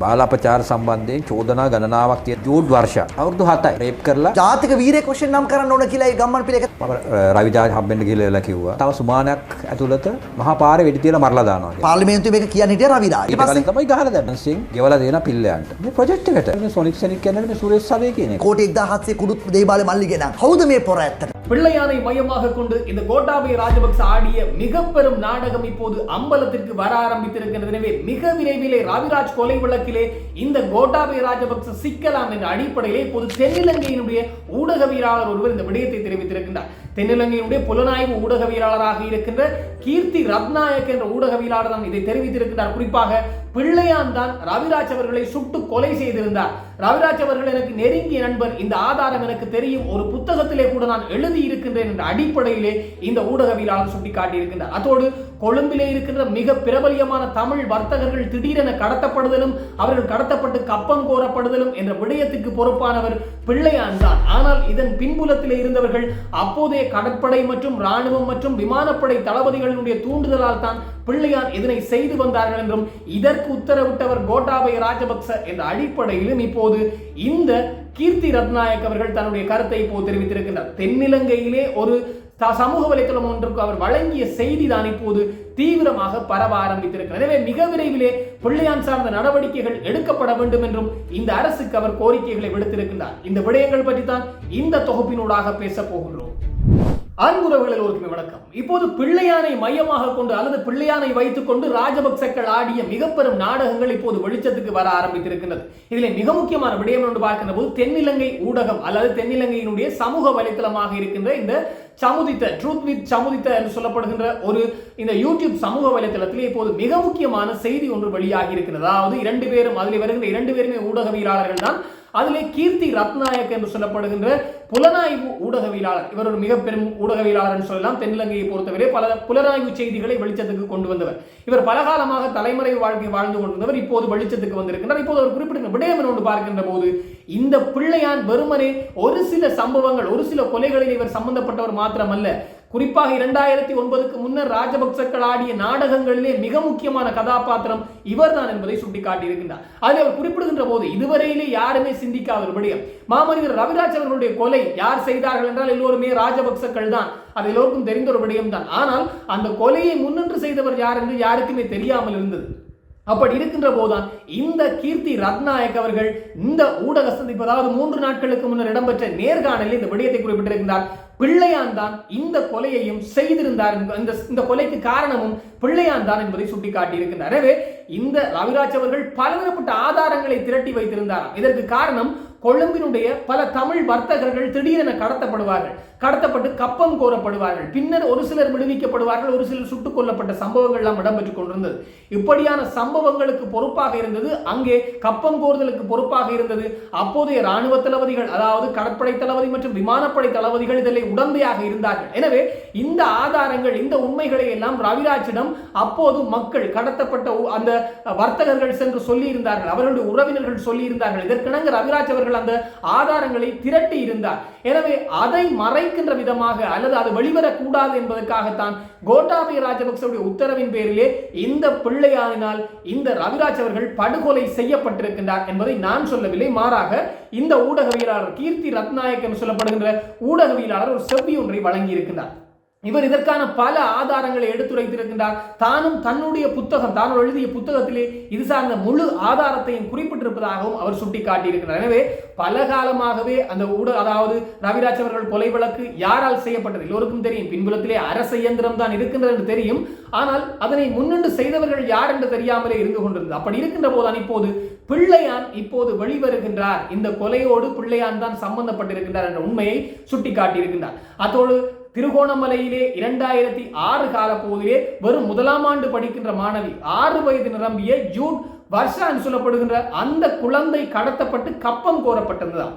බාලාපචාර සම්බන්ධයෙන් චෝදනා ගණනාවක් තිය ජූඩ් වර්ෂ අවුරදු හතයි රේප් කරලා ජාතික වීරයෙක් වශයෙන් නම් කරන්න ඕන කියලා ඒ ගම්මන් පිළ එක මම රවිජාජ හම්බෙන්ට ගිහලා කිව්වා තව සුමානයක් ඇතුළත මහා පාරේ වෙඩි තියලා මරලා දානවා කියලා. පාර්ලිමේන්තුවේ මේක කියන්න හිටිය රවිරා. ඊට ඊට කලින් පස්සේ තමයි ගහලා දැම්මන් සිං ගෙවලා දෙන පිල්ලයන්ට මේ ප්‍රොජෙක්ට් එකට මේ සොනික් සෙනික් කියන්නේ මේ සුරේෂ් සබේ කියන එක කෝටි 1700 කුඩුත් දේවාලේ මල්ලි ගෙන. කවුද මේ පොර ඇත්තට? பிள்ளையானை மையமாக கொண்டு இந்த கோட்டாபய ராஜபக்ச ஆடிய மிக பெரும் நாடகம் இப்போது அம்பலத்திற்கு வர ஆரம்பித்திருக்கிறது எனவே மிக விரைவிலே ரவிராஜ் கொலை வழக்கிலே இந்த கோட்டாபய ராஜபக்ச சிக்கலாம் என்ற அடிப்படையிலே இப்போது தென்னிலங்கையினுடைய ஊடகவியலாளர் ஒருவர் இந்த விடயத்தை தெரிவித்திருக்கின்றார். தென்னிலங்கையினுடைய புலனாய்வு ஊடகவியலாளராக இருக்கின்ற கீர்த்தி ரத்நாயக் என்ற ஊடகவியலாளர் தான் இதை தெரிவித்திருக்கிறார் குறிப்பாக பிள்ளையான் தான் ரவிராஜ் அவர்களை சுட்டு கொலை செய்திருந்தார். ரவிராஜ் அவர்கள் எனக்கு நெருங்கிய நண்பர். இந்த ஆதாரம் எனக்கு தெரியும். ஒரு புத்தகத்திலே கூட நான் எழுதி இருக்கின்றேன் என்ற அடிப்படையிலே இந்த ஊடகவியலாளர் சுட்டிக்காட்டியிருக்கின்றார். அதோடு கொழும்பிலே இருக்கின்ற மிக பிரபலியமான தமிழ் வர்த்தகர்கள் திடீரென கடத்தப்படுதலும் அவர்கள் கடத்தப்பட்டு கப்பம் கோரப்படுதலும் என்ற விடயத்துக்கு பொறுப்பானவர் பிள்ளையான் தான் ஆனால் இதன் பின்புலத்திலே இருந்தவர்கள் அப்போதைய கடற்படை மற்றும் ராணுவம் மற்றும் விமானப்படை தளபதிகளினுடைய தூண்டுதலால் தான் பிள்ளையார் இதனை செய்து வந்தார்கள் என்றும் இதற்கு உத்தரவிட்டவர் கோட்டாபய ராஜபக்ச என்ற அடிப்படையிலும் இப்போது இந்த கீர்த்தி ரத்நாயக் அவர்கள் தன்னுடைய கருத்தை இப்போது தெரிவித்திருக்கின்றார். தென்னிலங்கையிலே ஒரு த- சமூக வலைத்தளம் ஒன்றுக்கு அவர் வழங்கிய செய்தி தான் இப்போது தீவிரமாக பரவ ஆரம்பித்திருக்கிறது. எனவே மிக விரைவிலே பிள்ளையான் சார்ந்த நடவடிக்கைகள் எடுக்கப்பட வேண்டும் என்றும் இந்த அரசுக்கு அவர் கோரிக்கைகளை விடுத்திருக்கின்றார். இந்த விடயங்கள் பற்றி தான் இந்த தொகுப்பினூடாக பேச போகின்றோம். அன்புறவுகளில் ஒரு வணக்கம். இப்போது பிள்ளையானை மையமாக கொண்டு அல்லது பிள்ளையானை வைத்துக் கொண்டு ராஜபக்சக்கள் ஆடிய மிக பெரும் நாடகங்கள் இப்போது வெளிச்சத்துக்கு வர ஆரம்பித்திருக்கின்றது. இதில் மிக முக்கியமான விடயம் என்று பார்க்கின்ற போது தென்னிலங்கை ஊடகம் அல்லது தென்னிலங்கையினுடைய சமூக வலைத்தளமாக இருக்கின்ற இந்த சமுதித்த ட்ரூத் வித் சமுதித்த என்று சொல்லப்படுகின்ற ஒரு இந்த யூடியூப் சமூக வலைத்தளத்திலே இப்போது மிக முக்கியமான செய்தி ஒன்று வெளியாகி இருக்கிறது அதாவது இரண்டு பேரும் அதில் வருகின்ற இரண்டு பேருமே ஊடகவியலாளர்கள் தான் அதிலே கீர்த்தி ரத்நாயக் என்று சொல்லப்படுகின்ற புலனாய்வு ஊடகவியலாளர். இவர் ஒரு மிக பெரும் ஊடகவியலாளர் என்று சொல்லலாம். தென்னிலங்கையை பொறுத்தவரை பல புலனாய்வு செய்திகளை வெளிச்சத்துக்கு கொண்டு வந்தவர். இவர் பலகாலமாக தலைமறை வாழ்க்கை வாழ்ந்து கொண்டிருந்தவர். இப்போது வெளிச்சத்துக்கு வந்திருக்கின்றார். இப்போது அவர் குறிப்பிடுகிற விடயம் என்று பார்க்கின்ற போது இந்த பிள்ளையான் வெறுமனே ஒரு சில சம்பவங்கள் ஒரு சில கொலைகளில் இவர் சம்பந்தப்பட்டவர் மாத்திரமல்ல. குறிப்பாக இரண்டாயிரத்தி ஒன்பதுக்கு முன்னர் ராஜபக்சக்கள் ஆடிய நாடகங்களிலே மிக முக்கியமான கதாபாத்திரம் இவர்தான் என்பதை சுட்டிக்காட்டியிருக்கின்றார். அதில் அவர் குறிப்பிடுகின்ற போது இதுவரையிலே யாருமே சிந்திக்காத ஒரு விடயம். மாமனிதர் ரவிராஜ் அவர்களுடைய கொலை யார் செய்தார்கள் என்றால் எல்லோருமே ராஜபக்சக்கள் தான் அது எல்லோருக்கும் தெரிந்த ஒரு விடயம் தான் ஆனால் அந்த கொலையை முன்னின்று செய்தவர் யார் என்று யாருக்குமே தெரியாமல் இருந்தது. அப்படி இருக்கின்ற போதுதான் இந்த கீர்த்தி ரத்நாயக் அவர்கள் இந்த ஊடக சந்திப்பு அதாவது மூன்று நாட்களுக்கு முன்னர் இடம்பெற்ற நேர்காணலில் இந்த விடயத்தை குறிப்பிட்டிருக்கின்றார். பிள்ளையான் தான் இந்த கொலையையும் செய்திருந்தார் இந்த இந்த கொலைக்கு காரணமும் பிள்ளையான் தான் என்பதை சுட்டிக்காட்டி இருக்கின்றார் எனவே இந்த ரவிராஜ் அவர்கள் பலதரப்பட்ட ஆதாரங்களை திரட்டி வைத்திருந்தாராம். இதற்கு காரணம் கொழும்பினுடைய பல தமிழ் வர்த்தகர்கள் திடீரென கடத்தப்படுவார்கள். கடத்தப்பட்டு கப்பம் கோரப்படுவார்கள். பின்னர் ஒரு சிலர் விடுவிக்கப்படுவார்கள் ஒரு சிலர் சுட்டுக் கொல்லப்பட்ட சம்பவங்கள்லாம் இடம்பெற்றுக் கொண்டிருந்தது. இப்படியான சம்பவங்களுக்கு பொறுப்பாக இருந்தது அங்கே கப்பம் கோருதலுக்கு பொறுப்பாக இருந்தது. அப்போதைய ராணுவ தளபதிகள் அதாவது கடற்படை தளபதி மற்றும் விமானப்படை தளபதிகள் இதில் உடந்தையாக இருந்தார்கள். எனவே இந்த ஆதாரங்கள் இந்த உண்மைகளை எல்லாம் ரவிராஜிடம் அப்போது மக்கள் கடத்தப்பட்ட உ- அந்த வர்த்தகர்கள் சென்று சொல்லியிருந்தார்கள் அவர்களுடைய உறவினர்கள் சொல்லியிருந்தார்கள். இதற்கிணங்க ரவிராஜ் அவர்கள் அந்த ஆதாரங்களை திரட்டி இருந்தார் எனவே அதை மறை மறைக்கின்ற விதமாக அல்லது அது வெளிவரக்கூடாது என்பதற்காகத்தான் கோட்டாபய ராஜபக்சவுடைய உத்தரவின் பேரிலே இந்த பிள்ளையானினால் இந்த ரவிராஜ் அவர்கள் படுகொலை செய்யப்பட்டிருக்கின்றார் என்பதை நான் சொல்லவில்லை. மாறாக இந்த ஊடகவியலாளர் கீர்த்தி ரத்நாயக் என்று சொல்லப்படுகின்ற ஊடகவியலாளர் ஒரு செவ்வி ஒன்றை வழங்கி இவர் இதற்கான பல ஆதாரங்களை எடுத்துரைத்திருக்கின்றார். தானும் தன்னுடைய புத்தகம் தான் எழுதிய புத்தகத்திலே இது சார்ந்த முழு ஆதாரத்தையும் குறிப்பிட்டிருப்பதாகவும் அவர் சுட்டிக்காட்டியிருக்கிறார். எனவே பல காலமாகவே அந்த ஊட அதாவது ரவிராஜ் அவர்கள் கொலை வழக்கு யாரால் செய்யப்பட்டது? எல்லோருக்கும் தெரியும் பின்புலத்திலே அரச இயந்திரம் தான் இருக்கின்றது என்று தெரியும். ஆனால் அதனை முன்னின்று செய்தவர்கள் யார் என்று தெரியாமலே இருந்து கொண்டிருந்தது. அப்படி இருக்கின்ற போதுதான் இப்போது பிள்ளையான் இப்போது வெளிவருகின்றார். இந்த கொலையோடு பிள்ளையான் தான் சம்பந்தப்பட்டிருக்கின்றார் என்ற உண்மையை சுட்டிக்காட்டியிருக்கின்றார். அதோடு திருகோணமலையிலே இரண்டாயிரத்தி ஆறு கால வெறும் முதலாம் ஆண்டு படிக்கின்ற மாணவி ஆறு வயது நிரம்பிய ஜூன் வருஷம் சொல்லப்படுகின்ற அந்த குழந்தை கடத்தப்பட்டு கப்பம் கோரப்பட்டிருந்ததாம்.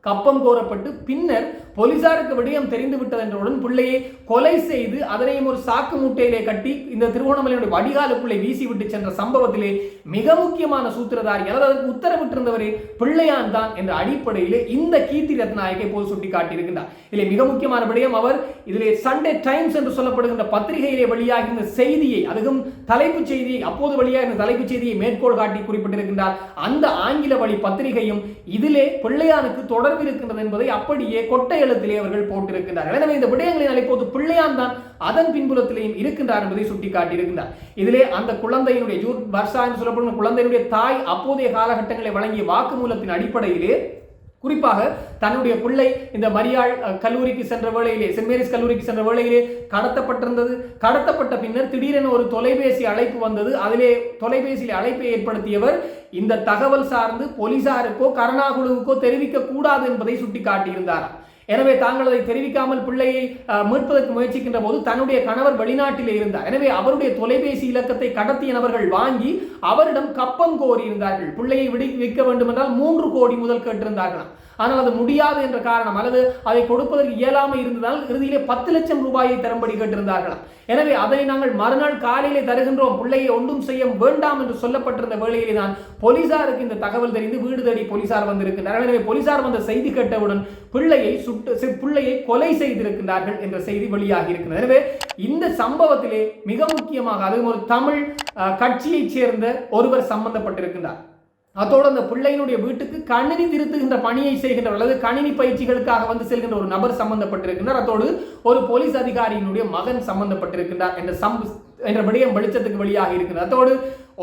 கப்பம் கோரப்பட்டு பின்னர் போலீசாருக்கு விடயம் தெரிந்து விட்டது என்றவுடன் பிள்ளையை கொலை செய்து அதனையும் ஒரு சாக்கு மூட்டையிலே கட்டி இந்த திருவோணமலையுடைய வடிகாலுக்குள்ளே வீசி விட்டு சென்ற சம்பவத்திலே மிக முக்கியமான சூத்திரதாரி அல்லது அதற்கு உத்தரவிட்டிருந்தவர் பிள்ளையான் தான் என்ற அடிப்படையில் இந்த கீர்த்தி ரத்நாயகை போல் சுட்டி காட்டியிருக்கின்றார் இதிலே மிக முக்கியமான விடயம் அவர் இதிலே சண்டே டைம்ஸ் என்று சொல்லப்படுகின்ற பத்திரிகையிலே வெளியாகின்ற செய்தியை அதுவும் தலைப்புச் செய்தியை அப்போது வெளியாகிற தலைப்புச் செய்தியை மேற்கோள் காட்டி குறிப்பிட்டிருக்கின்றார். அந்த ஆங்கில வழி பத்திரிகையும் இதிலே பிள்ளையானுக்கு தொடர்பு இருக்கின்றது என்பதை அப்படியே கொட்டை எழுத்திலே அவர்கள் போட்டிருக்கின்றார்கள். எனவே இந்த விடயங்களின் அழைப்போது பிள்ளையான் தான் அதன் பின்புலத்திலேயும் இருக்கின்றார் என்பதை சுட்டிக்காட்டியிருக்கின்றார். இதிலே அந்த குழந்தையினுடைய ஜூர் வர்ஷா என்று சொல்லப்படும் குழந்தையினுடைய தாய் அப்போதைய காலகட்டங்களை வழங்கிய வாக்குமூலத்தின் அடிப்படையிலே குறிப்பாக தன்னுடைய பிள்ளை இந்த மரியாள் கல்லூரிக்கு சென்ற வேளையிலே சென்ட் மேரிஸ் கல்லூரிக்கு சென்ற வேளையிலே கடத்தப்பட்டிருந்தது. கடத்தப்பட்ட பின்னர் திடீரென ஒரு தொலைபேசி அழைப்பு வந்தது. அதிலே தொலைபேசியில் அழைப்பை ஏற்படுத்தியவர் இந்த தகவல் சார்ந்து போலீசாருக்கோ கருணாகுழுவுக்கோ தெரிவிக்க கூடாது என்பதை சுட்டிக்காட்டியிருந்தாராம். எனவே தாங்கள் அதை தெரிவிக்காமல் பிள்ளையை அஹ், மீட்பதற்கு முயற்சிக்கின்ற போது தன்னுடைய கணவர் வெளிநாட்டில் இருந்தார். எனவே அவருடைய தொலைபேசி இலக்கத்தை கடத்தியனவர்கள் வாங்கி அவரிடம் கப்பம் கோரியிருந்தார்கள் பிள்ளையை விடுவிக்க வேண்டும் என்றால் மூன்று கோடி முதல் கேட்டிருந்தார்களாம். ஆனால் அது முடியாது என்ற காரணம். அல்லது அதை கொடுப்பதற்கு இயலாமை இருந்ததால் இறுதியிலே பத்து லட்சம் ரூபாயை தரும்படி கேட்டிருந்தார்களாம். எனவே அதை நாங்கள் மறுநாள் காலையிலே தருகின்றோம். பிள்ளையை ஒன்றும் செய்ய வேண்டாம் என்று சொல்லப்பட்டிருந்த வேளையிலே தான் போலீசாருக்கு இந்த தகவல் தெரிந்து வீடு தேடி போலீசார் வந்திருக்கிறார்கள் எனவே போலீசார் வந்த செய்தி கேட்டவுடன் பிள்ளையை சுட்டு பிள்ளையை கொலை செய்திருக்கிறார்கள் என்ற செய்தி வெளியாகி இருக்கிறது. எனவே இந்த சம்பவத்திலே மிக முக்கியமாக அதுவும் ஒரு தமிழ் அஹ், கட்சியைச் சேர்ந்த ஒருவர் சம்பந்தப்பட்டிருக்கிறார் அதோடு அந்த பிள்ளையினுடைய வீட்டுக்கு கணினி திருத்துகின்ற பணியை செய்கின்ற அல்லது கணினி பயிற்சிகளுக்காக வந்து செல்கின்ற ஒரு நபர் சம்பந்தப்பட்டிருக்கின்றார். அதோடு ஒரு போலீஸ் அதிகாரியினுடைய மகன் சம்பந்தப்பட்டிருக்கின்றார் என்ற சம் என்ற விடயம் வெளிச்சத்துக்கு வெளியாக இருக்கிறது. அதோடு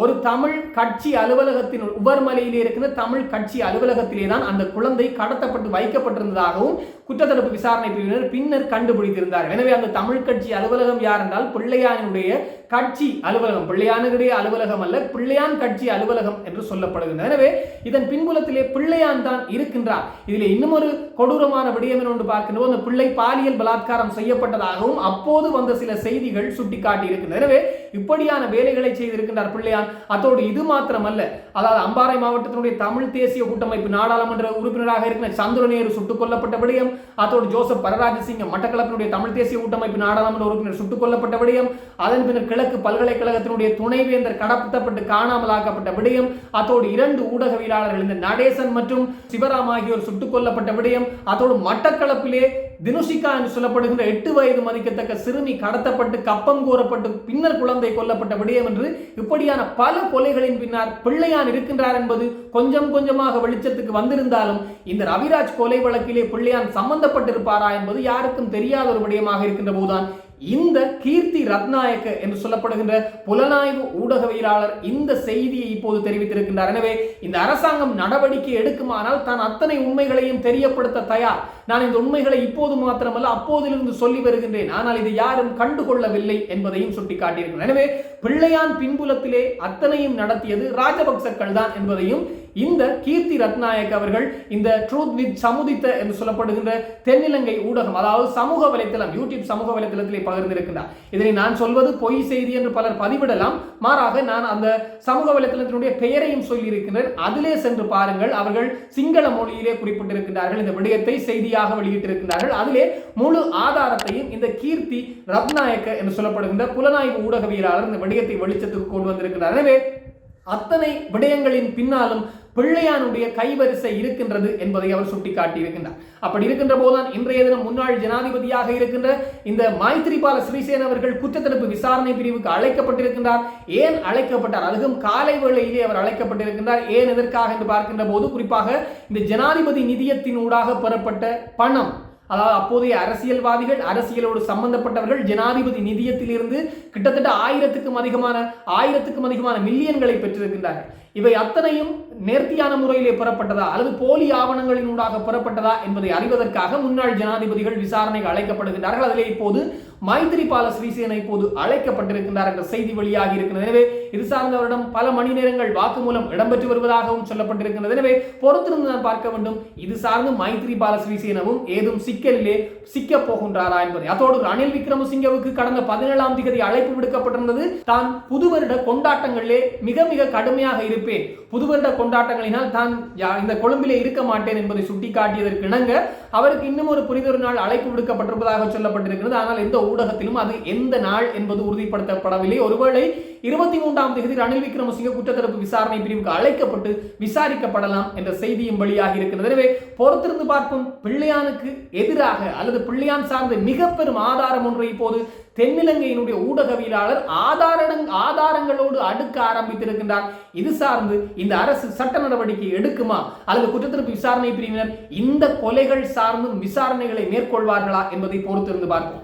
ஒரு தமிழ் கட்சி அலுவலகத்தின் உபர்மலையிலே இருக்கிற தமிழ் கட்சி அலுவலகத்திலே தான் அந்த குழந்தை கடத்தப்பட்டு வைக்கப்பட்டிருந்ததாகவும் குற்றத்தடுப்பு விசாரணை பிரிவினர் பின்னர் கண்டுபிடித்திருந்தார் எனவே அந்த தமிழ் கட்சி அலுவலகம் யார் என்றால் பிள்ளையானுடைய கட்சி அலுவலகம். பிள்ளையானுடைய அலுவலகம் அல்ல பிள்ளையான் கட்சி அலுவலகம் என்று சொல்லப்படுகின்றது எனவே இதன் பின்புலத்திலே பிள்ளையான் தான் இருக்கின்றார். இதில் இன்னும் ஒரு கொடூரமான விடயம் என்று ஒன்று பார்க்கின்றோம். அந்த பிள்ளை பாலியல் பலாத்காரம் செய்யப்பட்டதாகவும் அப்போது வந்த சில செய்திகள் சுட்டிக்காட்டி இருக்கின்றன எனவே இப்படியான வேலைகளை செய்திருக்கின்றார் பிள்ளையான் அதோடு இது மாத்திரமல்ல. அதாவது அம்பாறை மாவட்டத்தினுடைய தமிழ் தேசிய கூட்டமைப்பு நாடாளுமன்ற உறுப்பினராக இருக்கிற சந்திரநேரு சுட்டுக் கொல்லப்பட்ட விடயம் அதோடு ஜோசப் பரராஜசிங்க மட்டக்களப்பினுடைய தமிழ் தேசிய கூட்டமைப்பு நாடாளுமன்ற உறுப்பினர் சுட்டுக் கொல்லப்பட்ட விடயம் அதன் பின்னர் கிழக்கு பல்கலைக்கழகத்தினுடைய துணைவேந்தர் கடத்தப்பட்டு காணாமலாக்கப்பட்ட விடயம் அதோடு இரண்டு ஊடகவியலாளர்கள் இந்த நடேசன் மற்றும் சிவராம் ஆகியோர் சுட்டுக் கொல்லப்பட்ட விடயம் அதோடு மட்டக்களப்பிலே தினுஷிகா என்று சொல்லப்படுகின்ற எட்டு வயது மதிக்கத்தக்க சிறுமி கடத்தப்பட்டு கப்பம் கூறப்பட்டு பின்னர் குழந்தை கொல்லப்பட்ட விடயம் என்று இப்படியான பல கொலைகளின் பின்னால் பிள்ளையான் இருக்கின்றார் என்பது கொஞ்சம் கொஞ்சமாக வெளிச்சத்துக்கு வந்திருந்தாலும் இந்த ரவிராஜ் கொலை வழக்கிலே பிள்ளையான் சம்பந்தப்பட்டிருப்பாரா என்பது யாருக்கும் தெரியாத ஒரு விடயமாக இருக்கின்ற போதுதான் இந்த கீர்த்தி ரத்நாயக்க என்று சொல்லப்படுகின்ற புலனாய்வு ஊடகவியலாளர் இந்த செய்தியை இப்போது தெரிவித்திருக்கின்றார். எனவே இந்த அரசாங்கம் நடவடிக்கை எடுக்குமானால் தான் அத்தனை உண்மைகளையும் தெரியப்படுத்த தயார். நான் இந்த உண்மைகளை இப்போது மாத்திரமல்ல அப்போதிலிருந்து சொல்லி வருகின்றேன். ஆனால் இதை யாரும் கண்டுகொள்ளவில்லை என்பதையும் சுட்டிக்காட்டியிருக்கிறேன் எனவே பிள்ளையான் பின்புலத்திலே அத்தனையும் நடத்தியது ராஜபக்சக்கள் தான் என்பதையும் இந்த கீர்த்தி ரத்நாயக் அவர்கள் இந்த ட்ரூத் வித் சமுதித்த என்று சொல்லப்படுகின்ற தென்னிலங்கை ஊடகம் அதாவது சமூக வலைத்தளம் யூடியூப் சமூக வலைத்தளத்திலே பகிர்ந்திருக்கின்றார். இதனை நான் சொல்வது பொய் செய்தி என்று பலர் பதிவிடலாம். மாறாக நான் அந்த சமூக வலைத்தளத்தினுடைய பெயரையும் சொல்லியிருக்கின்றேன். அதிலே சென்று பாருங்கள். அவர்கள் சிங்கள மொழியிலே குறிப்பிட்டிருக்கிறார்கள் இந்த விடயத்தை செய்தியாக வெளியிட்டிருக்கிறார்கள் அதிலே முழு ஆதாரத்தையும் இந்த கீர்த்தி ரத்நாயக்க என்று சொல்லப்படுகின்ற புலனாய்வு ஊடகவியலாளர் இந்த விடயத்தை வெளிச்சத்துக்கு கொண்டு வந்திருக்கிறார். எனவே அத்தனை விடயங்களின் பின்னாலும் பிள்ளையானுடைய கைவரிசை இருக்கின்றது என்பதை அவர் சுட்டிக்காட்டியிருக்கின்றார். அப்படி இருக்கின்ற போதுதான் இன்றைய தினம் முன்னாள் ஜனாதிபதியாக இருக்கின்ற இந்த மைத்திரிபால ஸ்ரீசேன் அவர்கள் குற்றத்தடுப்பு விசாரணை பிரிவுக்கு அழைக்கப்பட்டிருக்கின்றார். ஏன் அழைக்கப்பட்டார்? அதுவும் காலை வேளையிலே அவர் அழைக்கப்பட்டிருக்கின்றார். ஏன் எதற்காக என்று பார்க்கின்ற போது குறிப்பாக இந்த ஜனாதிபதி நிதியத்தின் ஊடாக பெறப்பட்ட பணம் அதாவது அப்போதைய அரசியல்வாதிகள் அரசியலோடு சம்பந்தப்பட்டவர்கள் ஜனாதிபதி நிதியத்திலிருந்து கிட்டத்தட்ட ஆயிரத்துக்கும் அதிகமான ஆயிரத்துக்கும் அதிகமான மில்லியன்களை பெற்றிருக்கின்றார்கள். இவை அத்தனையும் நேர்த்தியான முறையிலே பெறப்பட்டதா? அல்லது போலி ஆவணங்களின் ஊடாக பெறப்பட்டதா என்பதை அறிவதற்காக முன்னாள் ஜனாதிபதிகள் விசாரணைக்கு அழைக்கப்படுகின்றார்கள். அதிலே இப்போது மைத்திரிபால ஸ்ரீசேன இப்போது அழைக்கப்பட்டிருக்கின்றார் என்ற செய்தி வெளியாகி இருக்கிறது. எனவே இது சார்ந்தவரிடம் பல மணி நேரங்கள் வாக்குமூலம் இடம்பெற்று வருவதாகவும் சொல்லப்பட்டிருக்கிறது எனவே பொறுத்திருந்து நான் பார்க்க வேண்டும் இது சார்ந்து மைத்திரிபால ஸ்ரீசேனவும் ஏதும் சிக்கலிலே சிக்க போகின்றாரா என்பதை. அதோடு ரணில் விக்ரமசிங்கவுக்கு கடந்த பதினேழாம் தேதி அழைப்பு விடுக்கப்பட்டிருந்தது. தான் புது வருட கொண்டாட்டங்களிலே மிக மிக கடுமையாக இருப்பேன். புது வருட கொண்டாட்டங்களினால் தான் இந்த கொழும்பிலே இருக்க மாட்டேன் என்பதை சுட்டிக்காட்டியதற்கு இணங்க அவருக்கு இன்னும் ஒரு புரிதொரு நாள் அழைப்பு விடுக்கப்பட்டிருப்பதாக சொல்லப்பட்டிருக்கிறது. ஆனால் எந்த ஊடகத்திலும் அது எந்த நாள் என்பது உறுதிப்படுத்தப்படவில்லை. ஒருவேளை இருபத்தி மூன்றாம் தேதி ரணில் விக்ரமசிங்க குற்றத்தரப்பு விசாரணை பிரிவுக்கு அழைக்கப்பட்டு விசாரிக்கப்படலாம் என்ற செய்தியும் வெளியாகி இருக்கிறது. எனவே பொறுத்திருந்து பார்ப்போம். பிள்ளையானுக்கு எதிராக அல்லது பிள்ளையான் சார்ந்த மிக பெரும் ஆதாரம் ஒன்று இப்போது தென்னிலங்கையினுடைய ஊடகவியலாளர் ஆதார ஆதாரங்களோடு அடுக்க ஆரம்பித்திருக்கின்றார். இது சார்ந்து இந்த அரசு சட்ட நடவடிக்கை எடுக்குமா? அல்லது குற்றத்திற்கு விசாரணை பிரிவினர் இந்த கொலைகள் சார்ந்தும் விசாரணைகளை மேற்கொள்வார்களா என்பதை பொறுத்திருந்து பார்ப்போம்.